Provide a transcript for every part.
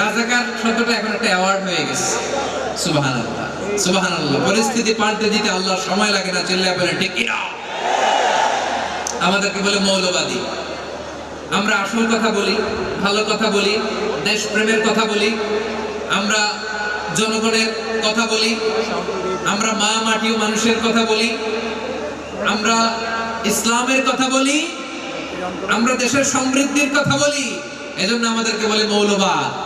রাজাকার শব্দটা এখন একটা অ্যাওয়ার্ড হয়ে গেছে। সুবহানাল্লাহ। সুবহানাল্লাহ। পরিস্থিতি পাল্টে দিতে আল্লাহ সময় লাগে না, চিল্লায় বলে, ঠিক আমাদেরকে বলে, মৌলবাদী। আমরা আসল কথা বলি, ভালো কথা বলি, দেশপ্রেমের কথা বলি, আমরা জনগণের কথা বলি, আমরা মা মাটি ও মানুষের কথা বলি, আমরা ইসলামের কথা বলি, আমরা দেশের সমৃদ্ধির কথা বলি, এজন্য আমাদেরকে বলে, মৌলবাদ।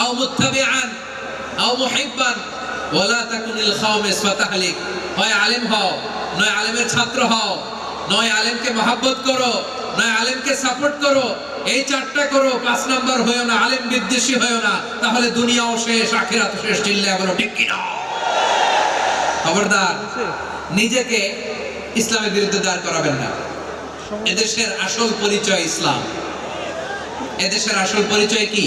আও মুত্তাবিআন, আও মুহিব্বান, ওয়ালা তাকুনিল খাওমিস ফাতাহলিক হয় আলেম হও, নয় আলেমের ছাত্র হও, নয় আলেমকে মহাব্বত করো, নয় আলেমকে সাপোর্ট করো, এই চারটা করো, পাঁচ নাম্বার হয়েও না, আলেম বিদ্বেষী হয়েও না, তাহলে দুনিয়াও শেষ, আখিরাত শেষ, চিল্লায় বলো, ঠিক কিনা খবরদার, নিজেকে ইসলামের বিরুদ্ধে দাঁড় করাবেন না। এদেশের আসল পরিচয় ইসলাম। এদেশের আসল পরিচয় কি?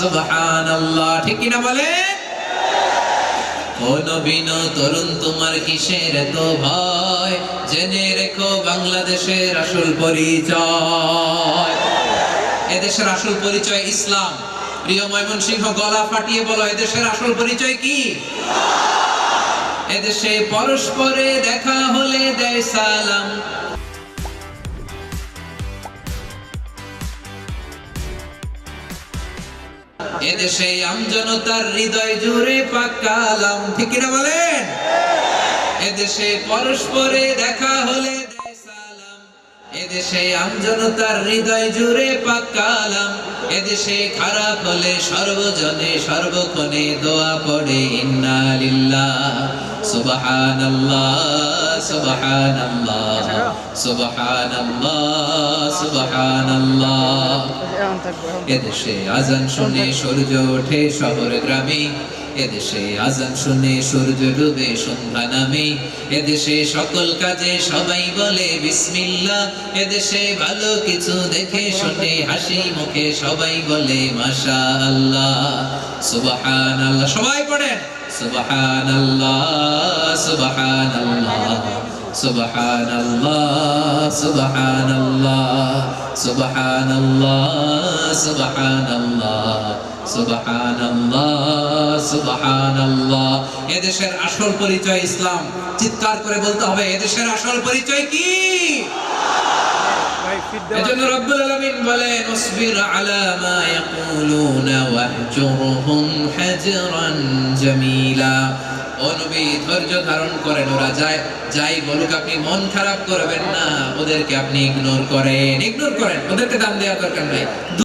সুবহানাল্লাহ। ঠিক কি না বলেন? ও নবীন তরুণ, তোমার কিসের এত ভয়? জেনে রেখো বাংলাদেশের আসল পরিচয়। এদেশের আসল পরিচয় ইসলাম। প্রিয় ময়মনসিংহ, গলা ফাটিয়ে বলো, এদেশের আসল পরিচয় কি? এদেশে পরস্পরে দেখা হলে দেয় সালাম। এদেশে হৃদয় জুড়ে ঠিক না বলেন? এদেশে পরস্পরে দেখা হলে এদেশে হৃদয় জুড়ে এদেশে খারাপ হলে সর্বজনে সর্বক্ষণে দোয়া পড়ে, ইন্না লিল্লাহ, সুবহানাল্লাহ সুবহানাল্লাহ। এদেশে আজান শুনে সূর্য ওঠে শহর গ্রামে। শুনে সূর্য ডুবে সন্ধ্যা এদেশে সকল কাজে সবাই বলে বিসমিল্লাহ। এদেশে ভালো কিছু দেখে শুনে হাসি মুখে সবাই বলে মাশা আল্লাহ সুবহানাল্লাহ, সবাই পড়েন। سبحان الله سبحان الله سبحان الله سبحان الله سبحان الله سبحان الله এদেশের আসল পরিচয় ইসলাম। চিৎকার করে বলতে হবে এদেশের আসল পরিচয় কি? এজন্য রব্বুল আলামিন বলেন আসবির আলা মা ইয়াকুলুনা ওয়াহজুরহুম হাজরান জামিলা। ও নবী, ধৈর্য ধারণ করেন ওরা। যায় যাই বলুক আপনি, মন খারাপ করবেন না। ওদেরকে আপনি ইগনোর করেন। ইগনোর করেন। ওদেরকে দাম দেওয়া দরকার নাই।